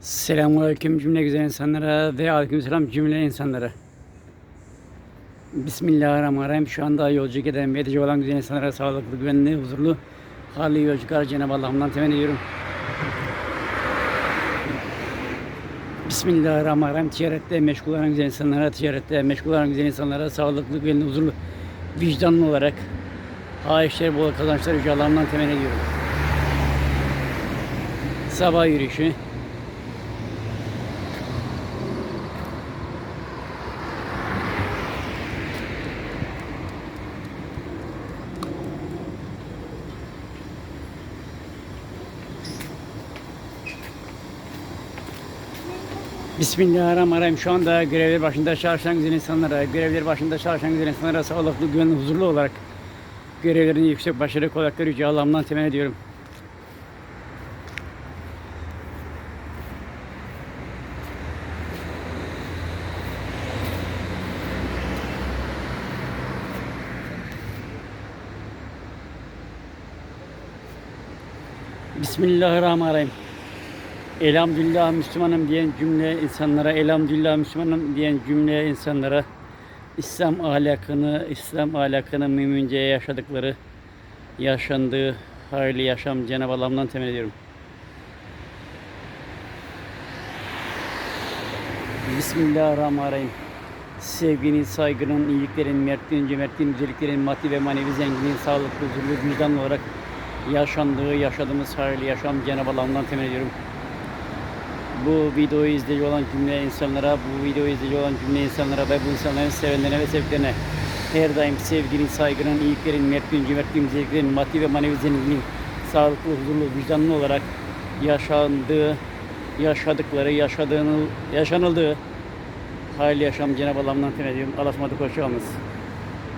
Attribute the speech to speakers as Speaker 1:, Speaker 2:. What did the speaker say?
Speaker 1: Selamünaleyküm cümle güzel insanlara ve aleykümselam cümle insanlara. Bismillahirrahmanirrahim. Şu anda yolculuk eden ve edecek olan güzel insanlara sağlıklı, güvenli, huzurlu, hali yolculuklar Cenab-ı Allah'ımdan temenni ediyorum. Bismillahirrahmanirrahim. Ticarette meşgul olan güzel insanlara, ticarette meşgul olan güzel insanlara sağlıklı, güvenli, huzurlu, vicdanlı olarak haişler bol kazançlar Yüce Allah'ımdan temenni ediyorum. Sabah yürüyüşü, Bismillahirrahmanirrahim. Şu anda görevler başında çalışan güzel insanlara, görevler başında çalışan güzel insanlara sağlıklı, güvenli, huzurlu olarak görevlerini yüksek başarı kolaylıkları Yüce Allah'ımdan temenni ediyorum. Bismillahirrahmanirrahim. Elhamdülillah Müslümanım diyen cümle insanlara, elhamdülillah Müslümanım diyen cümle insanlara İslam ahlakını, İslam ahlakını mümince yaşadıkları, yaşandığı hayırlı yaşam Cenab-ı Allah'ımdan temin ediyorum. Bismillahirrahmanirrahim. Sevginin, saygının, iyiliklerin, mertliğin, cömertliğin, güzelliklerin, maddi ve manevi zenginliğin, sağlıklı, huzurlu, vicdanlı olarak yaşandığı, yaşadığımız hayırlı yaşam Cenab-ı Allah'ımdan temin ediyorum. Bu videoyu izleyici olan cümle insanlara, bu videoyu izleyici olan cümle insanlara ve bu insanların sevenlerine ve sevdiklerine her daim sevginin, saygının, iyiliklerin, mertliğin, cömertliğin, güzelliklerin, maddi ve manevi zenginliğin, sağlıklı, huzurlu, vicdanlı olarak yaşandığı, yaşadıkları, yaşadığını, yaşanıldığı hayırlı yaşam Cenab-ı Allah'ımdan temin ediyorum. Allah'a hoşçakalınız.